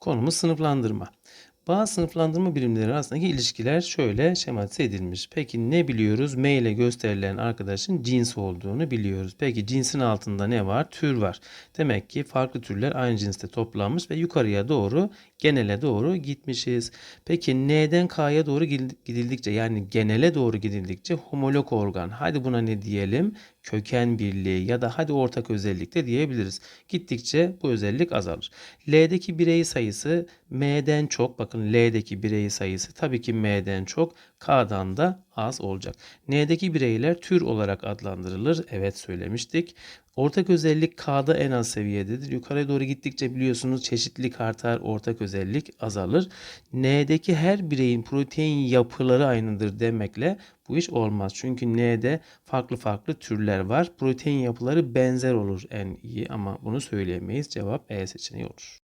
Konumuz sınıflandırma. Bazı sınıflandırma birimleri arasındaki ilişkiler şöyle şematize edilmiş. Peki ne biliyoruz? M ile gösterilen arkadaşın cins olduğunu biliyoruz. Peki cinsin altında ne var? Tür var. Demek ki farklı türler aynı cinste toplanmış ve yukarıya doğru genele doğru gitmişiz. Peki N'den K'ya doğru gidildikçe yani genele doğru gidildikçe homolog organ. Hadi buna ne diyelim? Köken birliği ya da hadi ortak özellik de diyebiliriz. Gittikçe bu özellik azalır. L'deki birey sayısı M'den çok. Bakın L'deki birey sayısı tabii ki M'den çok. K'dan da az olacak. N'deki bireyler tür olarak adlandırılır. Evet söylemiştik. Ortak özellik K'da en az seviyededir. Yukarıya doğru gittikçe biliyorsunuz çeşitlilik artar, ortak özellik azalır. N'deki her bireyin protein yapıları aynıdır demekle bu iş olmaz. Çünkü N'de farklı farklı türler var. Protein yapıları benzer olur en iyi ama bunu söyleyemeyiz. Cevap E seçeneği olur.